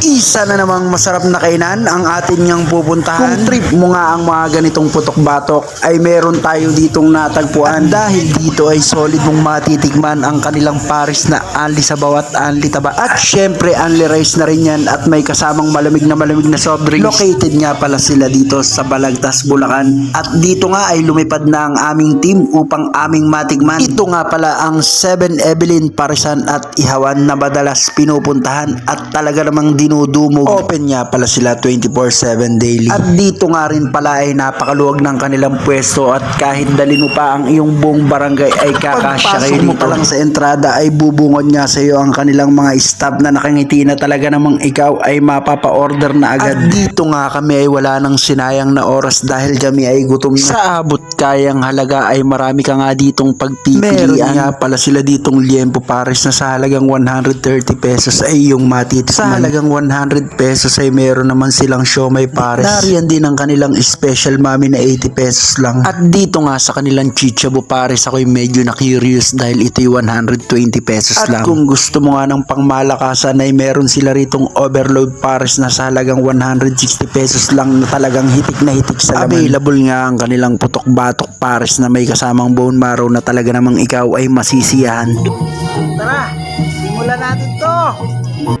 Isa na namang masarap na kainan ang atin niyang pupuntahan. Kung trip mo nga ang mga ganitong putok-batok ay meron tayo ditong natagpuan. At dahil dito ay solid mong matitikman ang kanilang pares na anli sabaw at anli taba. At syempre anli rice na rin yan at may kasamang malamig na malamig na soft drinks. Located nga pala sila dito sa Balagtas, Bulacan. At dito nga ay lumipad na ang aming team upang aming matikman. Ito nga pala ang 7 Evelyn Parisan at Ihawan na madalas pinupuntahan at talaga namang dinudumog. Open nga pala sila 24-7 daily. At dito nga rin pala ay napakaluwag ng kanilang pwesto at kahit dalhin mo pa ang iyong buong barangay ay kakasya kayo dito. mo pa lang sa entrada ay bubungod nga sa iyo ang kanilang mga staff na nakangiti na talaga namang ikaw ay mapapa-order na agad. At dito nga kami ay wala nang sinayang na oras dahil kami ay gutom na. Sa abot kayang halaga ay marami ka nga ditong pagpipilian. Meron nga pala sila ditong liempo pares na sa halagang 130 pesos ay yung matitikman. Sa halagang 100 pesos ay meron naman silang siomay pares. Nariyan din ang kanilang special mami na 80 pesos lang. At dito nga sa kanilang chichabo pares ako'y medyo na curious dahil ito'y 120 pesos lang. At kung gusto mo nga ng pangmalakasan ay meron sila ritong overload pares na sa halagang 160 pesos lang na talagang hitik na hitik sa laman. Available nga ang kanilang putok-batok pares na may kasamang bone marrow na talaga namang ikaw ay masisiyahan. Tara, simulan natin to.